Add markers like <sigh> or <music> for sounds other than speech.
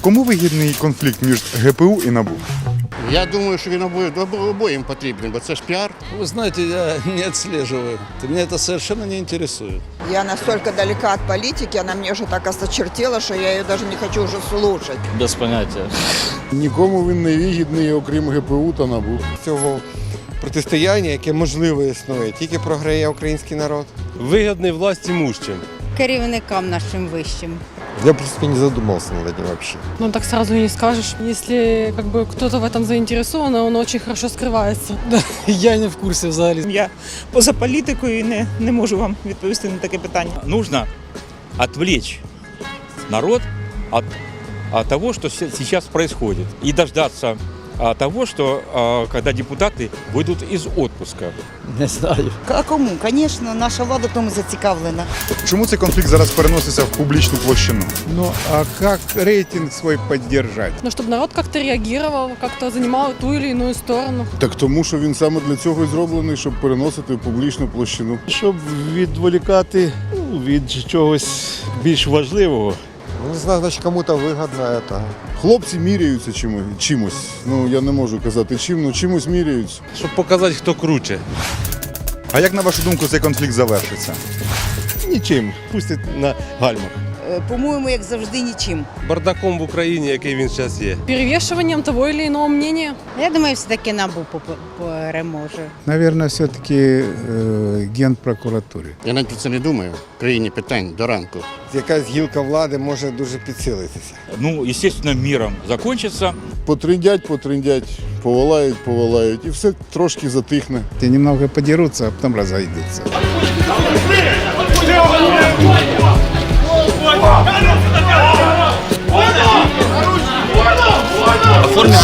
Кому вигідний конфлікт між ГПУ і НАБУ? Я думаю, що він обоє, обоїм потрібен, бо це ж піар. Вы знаете, я <laughs> не отслеживаю. Меня это совершенно не интересует. Я настолько далека от политики, она мне уже так осточертела, что я ее даже не хочу уже слушать. Без понятия. Нікому він не вигідний, окрім ГПУ та НАБУ. цього протистояння, яке можливо існує, тільки програє український народ. Вигідний власті мужчим. керівникам нашим вищим. Я, в принципе, не задумался над этим вообще. Ну так сразу и не скажешь. Если как бы кто-то в этом заинтересован, он очень хорошо скрывается. <laughs> Я не в курсе взагалі. Я поза політикою і не, не можу вам відповісти на таке питання. нужно отвлечь народ от, от того, что се- сейчас происходит, и дождаться а, того, что а, когда депутаты выйдут из отпуска. Не знаю. А кому? Звісно, наша влада тому зацікавлена. Чому цей конфлікт зараз переноситься в публічну площину? Ну а як рейтинг свій підтримати? Но чтобы народ как-то реагировал, как-то занимал ту или иную сторону. Так тому, що він саме для цього і зроблений, щоб переносити в публічну площину. Щоб відволікати ну, від чогось більш важливого. Ну, не знаю, значить кому-то вигодно это. Хлопці міряються чимось. чимось. Ну я не можу казати чим, ну чимось міряються. Щоб показати, хто круче. А як на вашу думку цей конфлікт завершиться? Нічим. Пустять на гальмах. Е, По-моєму, як завжди, нічим. Бардаком в Україні, який він зараз є. Перевешиванием того или иного мнения. Я думаю, все-таки НАБУ переможе. Наверное, все-таки э, генпрокуратурі. Я навіть про це не думаю. В країні питань до ранку. Якась гілка влади може дуже підсилитися. Ну, естественно, миром закончится. Потриндять, потриндять, повалають, повалають, і все трошки затихне. Ті немного подерутся, а потім розійдуться. Ой, формі.